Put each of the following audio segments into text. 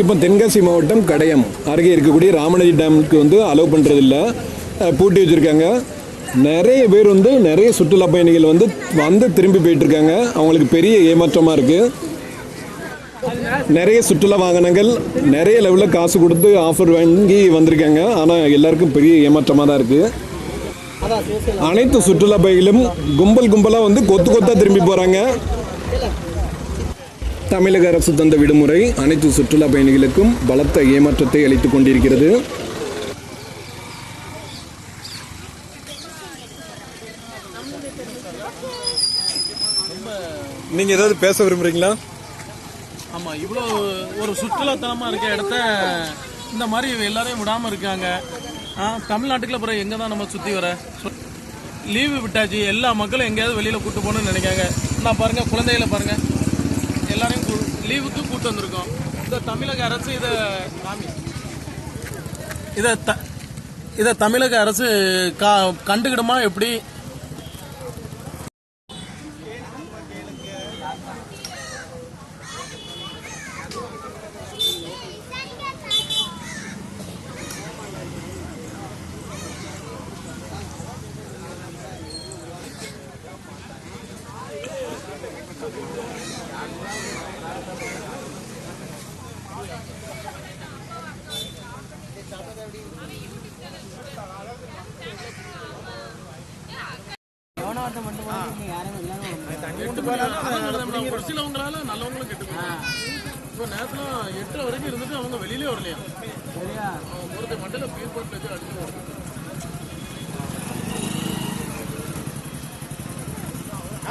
இப்போ தென்காசி மாவட்டம் கடையம். அருகே இருக்கக்கூடிய ராமநதி டேமுக்கு வந்து அலோவ் பண்ணுறதில்ல பூட்டி வச்சுருக்காங்க. நிறைய பேர் வந்து நிறைய சுற்றுலா பயணிகள் வந்து வந்து திரும்பி போயிட்டுருக்காங்க. அவங்களுக்கு பெரிய ஏமாற்றமாக இருக்குது நிறைய சுற்றுலா வாகனங்கள் நிறைய லெவலில் காசு கொடுத்து ஆஃபர் வாங்கி வந்திருக்காங்க. ஆனால் எல்லாருக்கும் பெரிய ஏமாற்றமாக தான் இருக்குது அனைத்து சுற்றுலா பயணிகளும் கும்பல் கும்பலாக வந்து கொத்து கொத்தாக திரும்பி போகிறாங்க தமிழக அரசு தந்த விடுமுறை அனைத்து சுற்றுலா பயணிகளுக்கும் பலத்த ஏமாற்றத்தை அளித்துக் கொண்டிருக்கிறது. நீங்க ஏதாவது பேச விரும்புறீங்களா? ஆமாம் இவ்வளோ ஒரு சுற்றுலாத்தலமாக இருக்க இடத்த இந்த மாதிரி எல்லாரையும் விடாமல் இருக்காங்க. தமிழ்நாட்டுக்குள்ள அப்புறம் எங்கே தான் நம்ம சுற்றி வர? லீவு விட்டாச்சு எல்லா மக்களும் எங்கேயாவது வெளியில் கூட்டு போகணும்னு நினைக்காங்க. நான் பாருங்கள் குழந்தைகளை பாருங்கள் எல்லாரையும் கூ- லீவுக்கு கூட்டு வந்திருக்கோம். இந்த தமிழக அரசு இதை காமி இதை த இதை தமிழக அரசு கா கண்டுக்கிடுமா எப்படி? ஒரு சிலவங்களால நல்லவங்களும் கெட்டு. இப்போ நேரத்துல எட்டு வரைக்கும் இருந்துட்டு அவங்க வெளியிலே வரலையா? ஒருத்தர் மண்டல பீர் போட்டு வச்சு அடிச்சு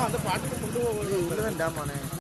அந்த பாட்டுக்கு கொண்டு போக